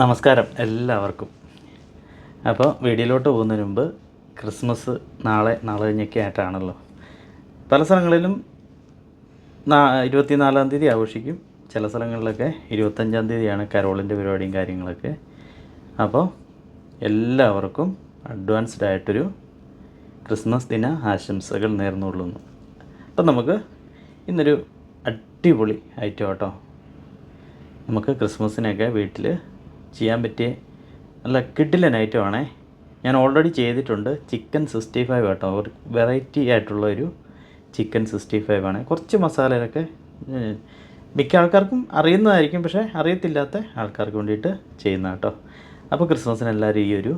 നമസ്കാരം എല്ലാവർക്കും. അപ്പോൾ വീഡിയോയിലോട്ട് പോകുന്നതിന് മുമ്പ് ക്രിസ്മസ് നാളെ നാളെ കഴിഞ്ഞൊക്കെ ആയിട്ടാണല്ലോ. പല സ്ഥലങ്ങളിലും ഇരുപത്തിനാലാം തീയതി ആഘോഷിക്കും. ചില സ്ഥലങ്ങളിലൊക്കെ ഇരുപത്തഞ്ചാം തീയതിയാണ് കരോളിന്റെ പരിപാടിയും കാര്യങ്ങളൊക്കെ. അപ്പോൾ എല്ലാവർക്കും അഡ്വാൻസ്ഡ് ആയിട്ടൊരു ക്രിസ്മസ് ദിന ആശംസകൾ നേർന്നുകൊള്ളുന്നു. അപ്പം നമുക്ക് ഇന്നൊരു അടിപൊളി ഐറ്റം കേട്ടോ നമുക്ക് ക്രിസ്മസിനൊക്കെ വീട്ടിൽ ചെയ്യാൻ പറ്റിയ നല്ല കിഡിലൻ ഐറ്റമാണേ ഞാൻ ഓൾറെഡി ചെയ്തിട്ടുണ്ട്. ചിക്കൻ സിക്സ്റ്റി ഫൈവ് കേട്ടോ ഒരു വെറൈറ്റി ആയിട്ടുള്ള ഒരു ചിക്കൻ സിക്സ്റ്റി ഫൈവ് ആണ്. കുറച്ച് മസാലയൊക്കെ മിക്ക ആൾക്കാർക്കും അറിയുന്നതായിരിക്കും. പക്ഷേ അറിയത്തില്ലാത്ത ആൾക്കാർക്ക് വേണ്ടിയിട്ട് ചെയ്യുന്ന കേട്ടോ അപ്പോൾ ക്രിസ്മസിന് എല്ലാവരും ഈ ഒരു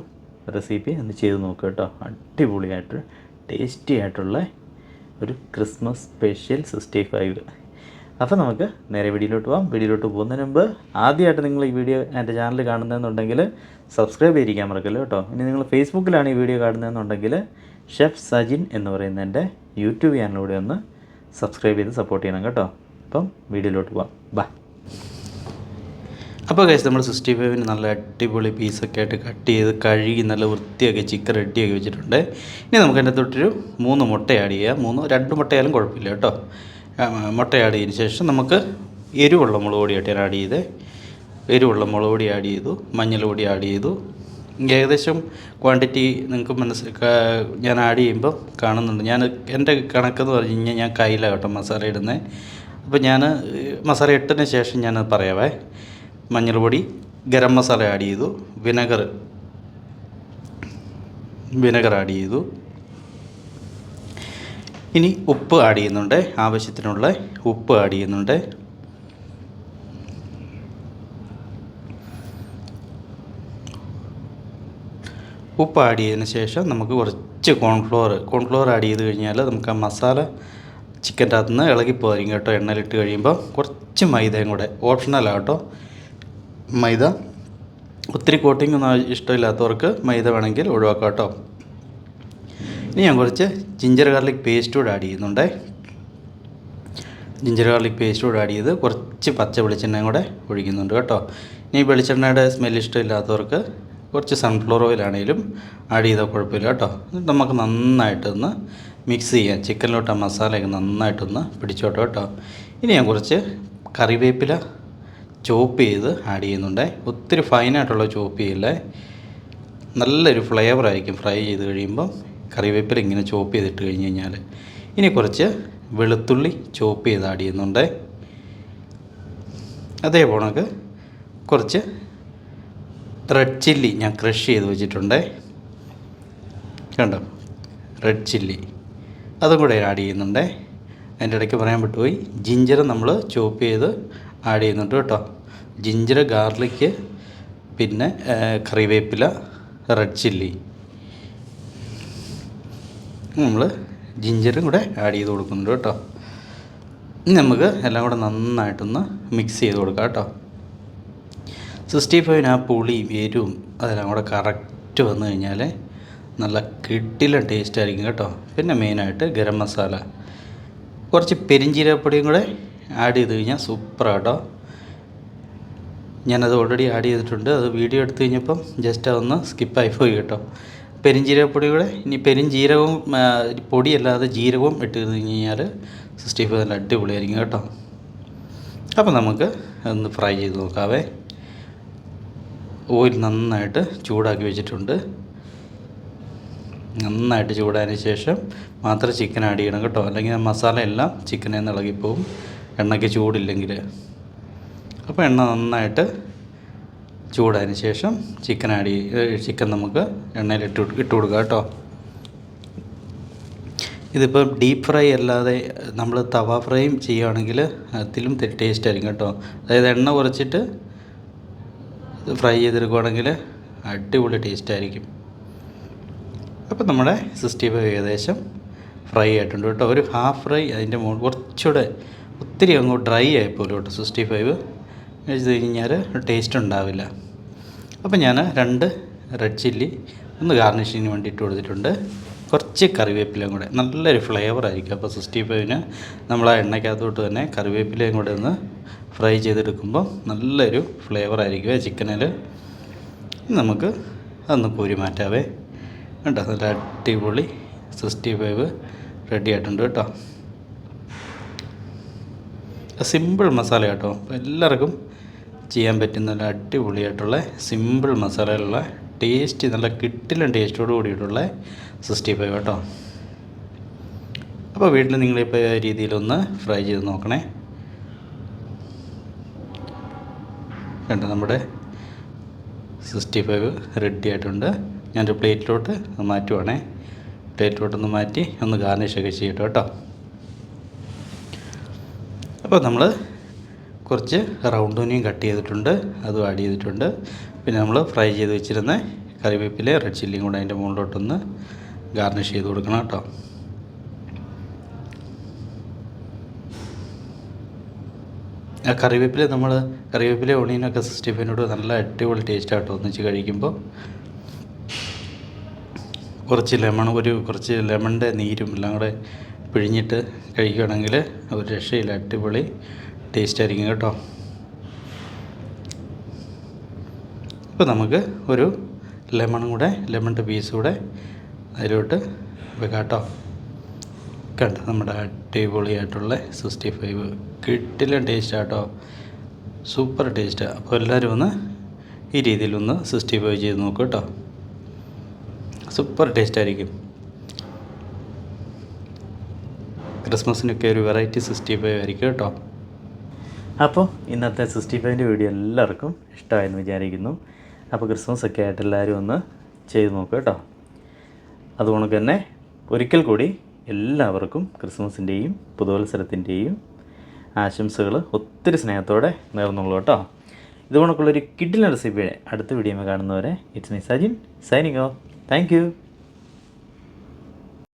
റെസിപ്പി ഒന്ന് ചെയ്ത് നോക്കുക കേട്ടോ. അടിപൊളിയായിട്ട് ടേസ്റ്റി ആയിട്ടുള്ള ഒരു ക്രിസ്മസ് സ്പെഷ്യൽ സിക്സ്റ്റി ഫൈവ് അപ്പോൾ നമുക്ക് നേരെ വീഡിയോയിലോട്ട് പോകാം വീഡിയോയിലോട്ട് പോകുന്നതിന് മുമ്പ് ആദ്യമായിട്ട് നിങ്ങൾ ഈ വീഡിയോ എന്റെ ചാനൽ കാണുന്നതെന്നുണ്ടെങ്കിൽ സബ്സ്ക്രൈബ് ചെയ്തിരിക്കാൻ മറക്കല്ലോ കേട്ടോ. ഇനി നിങ്ങൾ ഫേസ്ബുക്കിലാണ് ഈ വീഡിയോ കാണുന്നതെന്നുണ്ടെങ്കിൽ ഷെഫ് സജിൻ എന്ന് പറയുന്ന എന്റെ യൂട്യൂബ് ചാനലിലൂടെ ഒന്ന് സബ്സ്ക്രൈബ് ചെയ്ത് സപ്പോർട്ട് ചെയ്യണം കേട്ടോ. അപ്പം വീഡിയോയിലോട്ട് പോകാം ബൈ അപ്പോൾ കഴിച്ച് നമ്മൾ സിക്സ്റ്റി ഫൈവിന് നല്ല അടിപൊളി പീസൊക്കെ ആയിട്ട് കട്ട് ചെയ്ത് കഴുകി നല്ല വൃത്തിയാക്കി ചിക്കൻ റെഡിയാക്കി വെച്ചിട്ടുണ്ട്. ഇനി നമുക്ക് അതിന്റെ തൊട്ടൊരു മൂന്ന് മുട്ട ആഡ് ചെയ്യാം. മൂന്ന് രണ്ട് മുട്ടയായാലും കുഴപ്പമില്ല കേട്ടോ. ആ, മുട്ട ശേഷം നമുക്ക് എരിവുള്ള മുളക് പൊടിയായിട്ട് ആഡ് ചെയ്തേ എരിവുള്ള മുളക് പൊടി ആഡ് ചെയ്തു മഞ്ഞൾ പൊടി ആഡ് ചെയ്തു. ഏകദേശം ക്വാണ്ടിറ്റി നിങ്ങൾക്ക് മനസ്സിൽ ഞാൻ ആഡ് ചെയ്യുമ്പോൾ കാണുന്നുണ്ട്. ഞാൻ എന്റെ കണക്കെന്ന് പറഞ്ഞു കഴിഞ്ഞാൽ ഞാൻ കയ്യിലാണ് കേട്ടോ മസാല ഇടുന്നത് അപ്പോൾ ഞാൻ മസാല ഇട്ടതിന് ശേഷം ഞാൻ പറയാവേ. മഞ്ഞൾപ്പൊടി ഗരം മസാല ആഡ് ചെയ്തു വിനെഗർ വിനെഗർ ആഡ് ചെയ്തു. ഇനി ഉപ്പ് ആഡ് ചെയ്യുന്നുണ്ട്. ആവശ്യത്തിനുള്ള ഉപ്പ് ആഡ് ചെയ്യുന്നുണ്ട്. ഉപ്പ് ആഡ് ചെയ്തതിന് ശേഷം നമുക്ക് കുറച്ച് കോൺഫ്ലോർ കോൺഫ്ലോർ ആഡ് ചെയ്ത് കഴിഞ്ഞാൽ നമുക്ക് ആ മസാല ചിക്കന്റെ അകത്ത് നിന്ന് ഇളകിപ്പോയിരിക്കും കേട്ടോ. എണ്ണയിലിട്ട് കഴിയുമ്പോൾ കുറച്ച് മൈദയും കൂടെ. ഓപ്ഷണലാണ് കേട്ടോ. മൈദ. ഒത്തിരി കോട്ടിംഗ് ഒന്നും ഇഷ്ടമില്ലാത്തവർക്ക് മൈദ വേണമെങ്കിൽ ഒഴിവാക്കാം കേട്ടോ. ഇനി ഞാൻ കുറച്ച് ജിഞ്ചർ ഗാർലിക് പേസ്റ്റ് കൂടെ ആഡ് ചെയ്യുന്നുണ്ട്. ജിഞ്ചർ ഗാർലിക് പേസ്റ്റ് കൂടെ ആഡ് ചെയ്ത് കുറച്ച് പച്ച വെളിച്ചെണ്ണയും കൂടെ ഒഴിക്കുന്നുണ്ട് കേട്ടോ. ഇനി വെളിച്ചെണ്ണയുടെ സ്മെൽ ഇഷ്ടമില്ലാത്തവർക്ക് കുറച്ച് സൺഫ്ലവർ ഓയിൽ ആണെങ്കിലും ആഡ് ചെയ്താൽ കുഴപ്പമില്ല കേട്ടോ. എന്നിട്ട് നമുക്ക് നന്നായിട്ടൊന്ന് മിക്സ് ചെയ്യാം. ചിക്കനിലോട്ട് ആ മസാലയൊക്കെ നന്നായിട്ടൊന്ന് പിടിച്ചോട്ടോ കേട്ടോ. ഇനി ഞാൻ കുറച്ച് കറിവേപ്പില ചോപ്പ് ചെയ്ത് ആഡ് ചെയ്യുന്നുണ്ട്. ഒത്തിരി ഫൈനായിട്ടുള്ള ചോപ്പ് ചെയ്യില്ലേ? നല്ലൊരു ഫ്ലേവറായിരിക്കും ഫ്രൈ ചെയ്ത് കഴിയുമ്പോൾ കറിവേപ്പില ഇങ്ങനെ ചോപ്പ് ചെയ്തിട്ട് കഴിഞ്ഞ് കഴിഞ്ഞാൽ ഇനി കുറച്ച് വെളുത്തുള്ളി ചോപ്പ് ചെയ്ത് ആഡ് ചെയ്യുന്നുണ്ട്. അതേപോലെ കുറച്ച് റെഡ് ചില്ലി ഞാൻ ക്രഷ് ചെയ്ത് വെച്ചിട്ടുണ്ട്. കണ്ടോ? റെഡ് ചില്ലി അതും കൂടെ ആഡ് ചെയ്യുന്നുണ്ട്. അതിന്റെ ഇടയ്ക്ക് പറയാൻ വിട്ടുപോയി. ജിഞ്ചർ നമ്മൾ ചോപ്പ് ചെയ്ത് ആഡ് ചെയ്യുന്നുണ്ട് കേട്ടോ. ജിഞ്ചർ ഗാർലിക്ക് പിന്നെ കറിവേപ്പില റെഡ് ചില്ലി നമ്മൾ ജിഞ്ചറും കൂടെ ആഡ് ചെയ്ത് കൊടുക്കുന്നുണ്ട് കേട്ടോ. ഇനി നമുക്ക് എല്ലാം കൂടെ നന്നായിട്ടൊന്ന് മിക്സ് ചെയ്ത് കൊടുക്കാം കേട്ടോ. സിക്സ്റ്റി ഫൈവിന് ആ പുളിയും എരിവും അതെല്ലാം കൂടെ കറക്റ്റ് വന്നു കഴിഞ്ഞാൽ നല്ല കിട്ടില്ല ടേസ്റ്റ് ആയിരിക്കും കേട്ടോ. പിന്നെ മെയിനായിട്ട് ഗരം മസാല. കുറച്ച് പെരിഞ്ചീരപ്പൊടിയും കൂടെ ആഡ് ചെയ്ത് കഴിഞ്ഞാൽ സൂപ്പർ കേട്ടോ. ഞാനത് ഓൾറെഡി ആഡ് ചെയ്തിട്ടുണ്ട്. അത് വീഡിയോ എടുത്തു കഴിഞ്ഞപ്പം ജസ്റ്റ് അതൊന്ന് സ്കിപ്പായി പോയി കേട്ടോ. പെരിഞ്ജീരകപ്പൊടി കൂടെ ഇനി പെരിഞ്ജീരകവും ആ, പൊടിയല്ലാതെ ജീരകവും ഇട്ട് കഴിഞ്ഞ് കഴിഞ്ഞാൽ സിക്സ്റ്റി ഫൈവ് നല്ല അടിപൊളിയായിരിക്കും കേട്ടോ. അപ്പോൾ നമുക്ക് ഒന്ന് ഫ്രൈ ചെയ്ത് നോക്കാവേ. ഓയിൽ നന്നായിട്ട് ചൂടാക്കി വെച്ചിട്ടുണ്ട്. നന്നായിട്ട് ചൂടായതിന് ശേഷം മാത്രം ചിക്കൻ ആഡ് ചെയ്യണം കേട്ടോ. അല്ലെങ്കിൽ മസാല എല്ലാം ചിക്കനിൽ നിന്ന് ഇളകിപ്പോവും. എണ്ണയ്ക്ക് ചൂടില്ലെങ്കിൽ അപ്പോൾ എണ്ണ നന്നായിട്ട് ചൂടായതിന് ശേഷം ചിക്കൻ ആഡ് ചിക്കൻ നമുക്ക് എണ്ണയിൽ ഇട്ട് ഇട്ട് കൊടുക്കുക കേട്ടോ. ഇതിപ്പോൾ ഡീപ്പ് ഫ്രൈ അല്ലാതെ നമ്മൾ തവ ഫ്രൈയും ചെയ്യുകയാണെങ്കിൽ അതിലും ടേസ്റ്റ് ആയിരിക്കും കേട്ടോ. അതായത് എണ്ണ കുറച്ചിട്ട് ഫ്രൈ ചെയ്തെടുക്കുകയാണെങ്കിൽ അടിപൊളി ടേസ്റ്റ് ആയിരിക്കും. അപ്പോൾ നമ്മുടെ സിക്സ്റ്റി ഫൈവ് ഏകദേശം ഫ്രൈ ആയിട്ടുണ്ട് കേട്ടോ. ഒരു ഹാഫ് ഫ്രൈ അതിന്റെ മുകളിൽ കുറച്ചുകൂടെ ഒത്തിരി അങ്ങോട്ട് ഡ്രൈ ആയിപ്പോലും കേട്ടോ സിക്സ്റ്റി ഫൈവ്. കഴിച്ച് കഴിഞ്ഞാൽ ടേസ്റ്റ് ഉണ്ടാവില്ല. അപ്പോൾ ഞാൻ രണ്ട് റെഡ് ചില്ലി ഒന്ന് ഗാർണിഷിങ്ങിന് വേണ്ടിയിട്ട് കൊടുത്തിട്ടുണ്ട്. കുറച്ച് കറിവേപ്പിലയും കൂടെ. നല്ലൊരു ഫ്ലേവർ ആയിരിക്കും. അപ്പോൾ സിക്സ്റ്റി ഫൈവിന് നമ്മൾ ആ എണ്ണയ്ക്കകത്തോട്ട് തന്നെ കറിവേപ്പിലയും കൂടെ ഒന്ന് ഫ്രൈ ചെയ്തെടുക്കുമ്പോൾ നല്ലൊരു ഫ്ലേവർ ആയിരിക്കും. ചിക്കനിൽ നമുക്ക് അതൊന്ന് കോരി മാറ്റാവേ. കേട്ടോ നല്ല അടിപൊളി സിക്സ്റ്റി ഫൈവ് റെഡി ആയിട്ടുണ്ട് കേട്ടോ. സിമ്പിൾ മസാല കേട്ടോ. എല്ലാവർക്കും ചെയ്യാൻ പറ്റുന്ന നല്ല അടിപൊളിയായിട്ടുള്ള സിമ്പിൾ മസാലയിലുള്ള ടേസ്റ്റ് നല്ല കിട്ടില്ല ടേസ്റ്റോട് കൂടിയിട്ടുള്ള സിക്സ്റ്റി ഫൈവ് കേട്ടോ. അപ്പോൾ വീട്ടിൽ നിങ്ങളിപ്പോൾ രീതിയിലൊന്ന് ഫ്രൈ ചെയ്ത് നോക്കണേ? കണ്ടോ നമ്മുടെ സിക്സ്റ്റി ഫൈവ് റെഡി ആയിട്ടുണ്ട്. ഞാനൊരു പ്ലേറ്റിലോട്ട് മാറ്റുവാണേ. പ്ലേറ്റിലോട്ടൊന്ന് മാറ്റി ഒന്ന് ഗാർണിഷൊക്കെ ചെയ്യട്ടോ കേട്ടോ. അപ്പോൾ നമ്മൾ കുറച്ച് റൗണ്ട് ഒനിയും കട്ട് ചെയ്തിട്ടുണ്ട് അതും ആഡ് ചെയ്തിട്ടുണ്ട്. പിന്നെ നമ്മൾ ഫ്രൈ ചെയ്ത് വെച്ചിരുന്ന കറിവേപ്പില റെഡ് ചില്ലിയും കൂടെ അതിന്റെ മുകളിലോട്ടൊന്ന് ഗാർണിഷ് ചെയ്ത് കൊടുക്കണം കേട്ടോ. ആ കറിവേപ്പില നമ്മൾ കറിവേപ്പില ഒണിയനൊക്കെ സിക്സ്റ്റി നല്ല അടിപൊളി ടേസ്റ്റ് ആട്ടോ ഒന്നിച്ച് കഴിക്കുമ്പോൾ കുറച്ച് ലെമൺ ഒരു കുറച്ച് ലെമണിന്റെ നീരും എല്ലാം കൂടെ പിഴിഞ്ഞിട്ട് കഴിക്കുകയാണെങ്കിൽ ഒരു രക്ഷയില്ല അടിപൊളി. ടേസ്റ്റ് ആയിരിക്കും കേട്ടോ. ഇപ്പോൾ നമുക്ക് ഒരു ലെമണും കൂടെ ലെമണിന്റെ പീസ് കൂടെ അതിലോട്ട് വെക്കാം കേട്ടോ. കണ്ട നമ്മുടെ അടിപൊളിയായിട്ടുള്ള സിക്സ്റ്റി ഫൈവ് കിട്ടില്ല ടേസ്റ്റ് ആട്ടോ സൂപ്പർ ടേസ്റ്റ് അപ്പോൾ എല്ലാവരും ഒന്ന് ഈ രീതിയിലൊന്ന് സിക്സ്റ്റി ഫൈവ് ചെയ്ത് നോക്കൂ കേട്ടോ. സൂപ്പർ ടേസ്റ്റ് ആയിരിക്കും. ക്രിസ്മസിനൊക്കെ ഒരു വെറൈറ്റി സിക്സ്റ്റി ഫൈവ് ആയിരിക്കും കേട്ടോ. അപ്പോൾ ഇന്നത്തെ സിക്സ്റ്റി ഫൈവിന്റെ വീഡിയോ എല്ലാവർക്കും ഇഷ്ടമായെന്ന് വിചാരിക്കുന്നു. അപ്പോൾ ക്രിസ്മസ് ഒക്കെ ആയിട്ട് എല്ലാവരും ഒന്ന് ചെയ്ത് നോക്കുക കേട്ടോ. അതുകൊണ്ട് തന്നെ ഒരിക്കൽ കൂടി എല്ലാവർക്കും ക്രിസ്മസിന്റെയും പുതുവത്സരത്തിന്റെയും ആശംസകൾ ഒത്തിരി സ്നേഹത്തോടെ നേർന്നുള്ളൂ കേട്ടോ. ഇതുകൊണ്ടൊക്കെയുള്ളൊരു കിഡിലെ റെസിപ്പിയുടെ അടുത്ത വീഡിയോ കാണുന്നവരെ it's me Sajin signing off. Thank